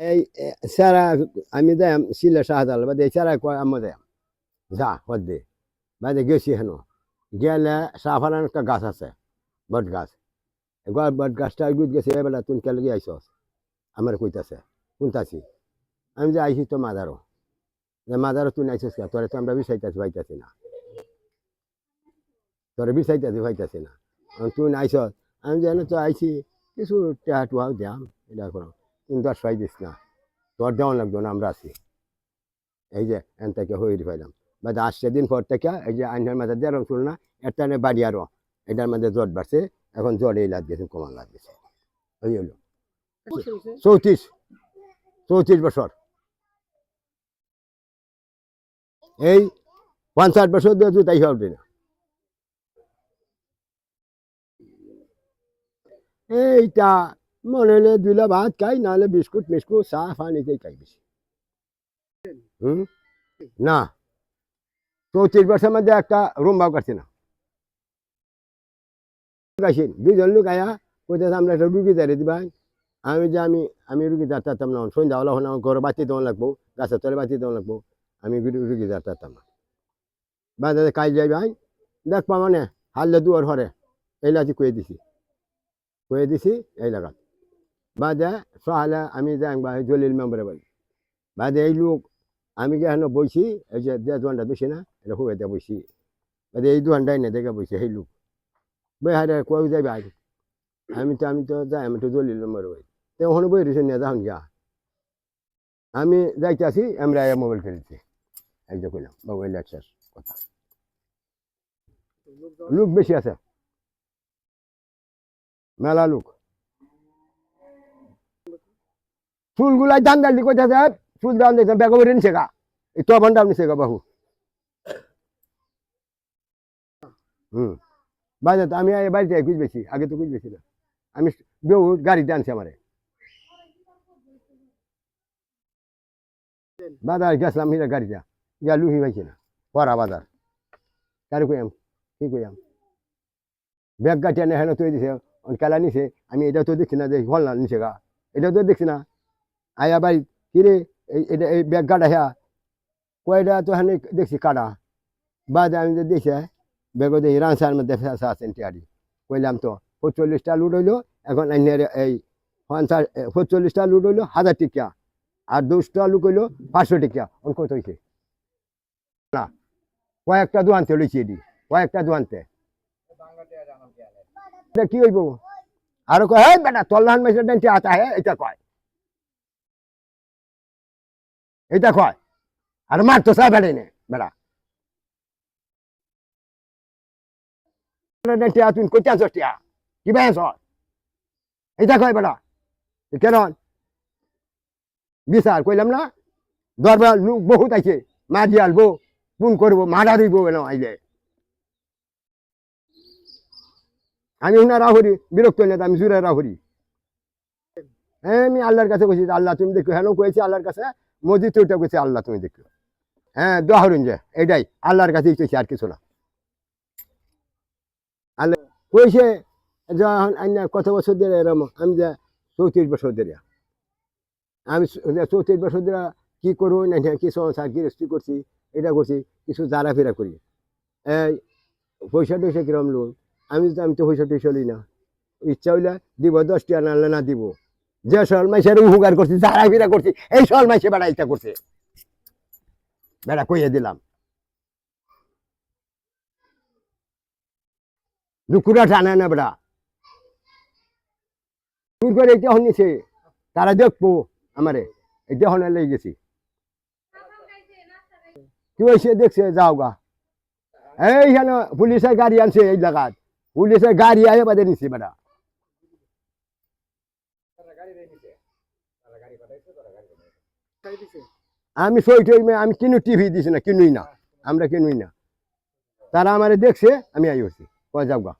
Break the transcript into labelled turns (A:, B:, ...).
A: এই সারা, আমি দেয়াম, শিলে শাহজাল বাদে কয় আমি দেয়াম। যা হদ্দে বাদে গেছি হেন। গেলে সাফারান একটা গাছ আছে, বট গাছ। এবার বট গাছটা গুদ গেছে এবেলা তুই কেলে গিয়ে আইসস আমার কইতাছে, শুনতাছি। আমি যে আইসি তো মাদারও। যে মাদারও তুই আইসস কে? তোরে তো আমরা বিষাইতাছি পাইতাছি না। তোরে বিষাইতাছি পাইতাছি না। তুই আইসস আমি যেন তো আইসি কিছু টেহা টুহাও দিয়াম, এটা করো। কিন্তু আর সাই দিস না। তোর দেওয়া লাগতো না আমরা আছি। এই যে এন থেকে হইরি পাইলাম বাদ আসছে দিন পর থেকে এই যে আইনের মাঝে দেড় শুন না এটা বাড়ি আরও। এটার মধ্যে জট বাড়ছে এখন জ্বর এই লাগ গেছে কমান লাগ গেছে ওই হলো। চৌত্রিশ। চৌত্রিশ বছর। এই পঞ্চাশ বছর দিয়ে তুই তাই হবে না এইটা মনে হলে দুইলা ভাত খাই, নাহলে বিস্কুট মিস্কুট, চা পানিতেই খাই বেশি। হুম? না। চৌত্রিশ বছরের মধ্যে একটা রুম বাউ কাটছে না। গাইছেন দুইজন লোক আয়া কোথায় আমরা একটা রুগী দাঁড়িয়ে দিবা। আমি যে আমি আমি রুগী দাঁড়াতাম না। সন্ধ্যা হলে আমার ঘরে বাতি দেওয়া লাগবো, গাছের তলে বাতি দেওয়া লাগবো। আমি রুগী দাঁড়াতাম না। বাজারে কাজ যাই ভাই, দেখবা মানে হারলে দুয়ার হরে এই লাচি কয়ে দিছি। কয়ে দিছি, এই লাগাত। বাদে সহালে আমি যাই বা জলিল মেম্বারে বলি বাদে এই লোক আমি এখানে বইছি এই যে দেড় ঘণ্টা বেশি না এটা খুব এটা বইছি বাদে এই দু ঘন্টায় না দেখে বইছি সেই লোক বই হারে কয়ে যাই ভাই আমি তো আমি তো যাই আমি তো জলিল মেম্বারে বই তো ওখানে বই রয়েছে নিয়ে যাহন গিয়া আমি যাইতে আসি আমরা মোবাইল কিনেছি এই যে কইলাম মোবাইল লেকচার কথা লোক বেশি আছে মেলা লোক চুলগুলাই দান দান্ডি কইতেছে চুল দান দিতে বেগ বেরিয়ে নিছে গা। এই তো ঘণ্টা নিছে গা বাহু। হুম। তো আমি বাড়িতে কুচ বেশি আগে তো কুচ বেশি না। আমি বেউ গাড়িতে আনছি আমারে। বাজার গেছিলাম হিরা গাড়িটা গিয়া লুহি পাইছি না পরা বাজার। কারে কইয়াম, কি কইয়াম? ব্যাগ গাছ এনে হেন তুই দিছে কেলা নিছে, আমি এটা তো দেখছি না যে ফল না নিছে গা। এটা তো দেখছি না। আয়া বাড়ি কিরে এটা এই ব্যাগ গাড়া হ্যাঁ। কয়টা তো হেন দেখছি কাটা। বাদ আমি দেখছি ব্যাগ দেখি রানসার মধ্যে ফেসা আছেন টিয়ারি। কইলাম তো পঁচল্লিশটা লুট হইল, এখন এই পঞ্চাশ পঁচল্লিশটা লুট হইল, হাজার টিকা আর দশটা লুক হইল, পাঁচশো টিকা অন কত হয়েছে না, কয়েকটা দোয়ানতে লইছি এটি কয়েকটা দোয়ানতে কি হইব? আর কয় বেটা তল্লাহান মেসে ডেন্টি আতা হে এটা কয়। এটা কয় আর মার তো সা বেড়ে। বেড়া টিয়া এটা কয় কেন? না। বহুত আইলে। আমি রাহুরি, বিরক্ত নেই আমি জুড়ে রাহুরি। হ্যাঁ আমি আল্লাহর কাছে আল্লাহ তুমি দেখো হ্যাঁ কয়েছি আল্লাহর কাছে মসজিদ ওইটা কইছি আল্লাহ, তুমি দেখো। হ্যাঁ দোহারুন যে, এটাই। আল্লাহর কাছেই কইছি আর কিছু না। আল্লাহ কইছে, যখন আইনা কত বছর ধরে এরম, আমি যে চৌত্রিশ বছর ধরে। আমি চৌত্রিশ বছর ধরে কি করব, না কি সংসার গৃহস্থী করছি, এটা করছি, কিছু জারা ফেরা করি। এই পয়সা টয়সা কিরম লোক? আমি আমি তো পয়সা টয়সা লই না। ইচ্ছা হইলে দিব, দশ টাকা নাহলে না দিব। যে সল মাইসের উপকার করছি জারা ফেরা করছি, এই সল মাইসে বেড়া ইচ্ছা করছে। বেড়া কইয়ে দিলাম। দুকুরা টানে না বেড়া। তুই করে এটা হনিছে তারা দেখব আমারে এটা হনে লেগে গেছি। কি হয়েছে দেখছে, যাও গা। এইখানে পুলিশের গাড়ি আনছে এই জায়গাত পুলিশের গাড়ি আয়ে বাদে নিছে বেটা আমি সই টই মে- আমি কিনু টিভি দিছি না কিনুই না। আমরা কিনুই না। তারা আমারে দেখছে আমি আই হচ্ছি কয় যাও গা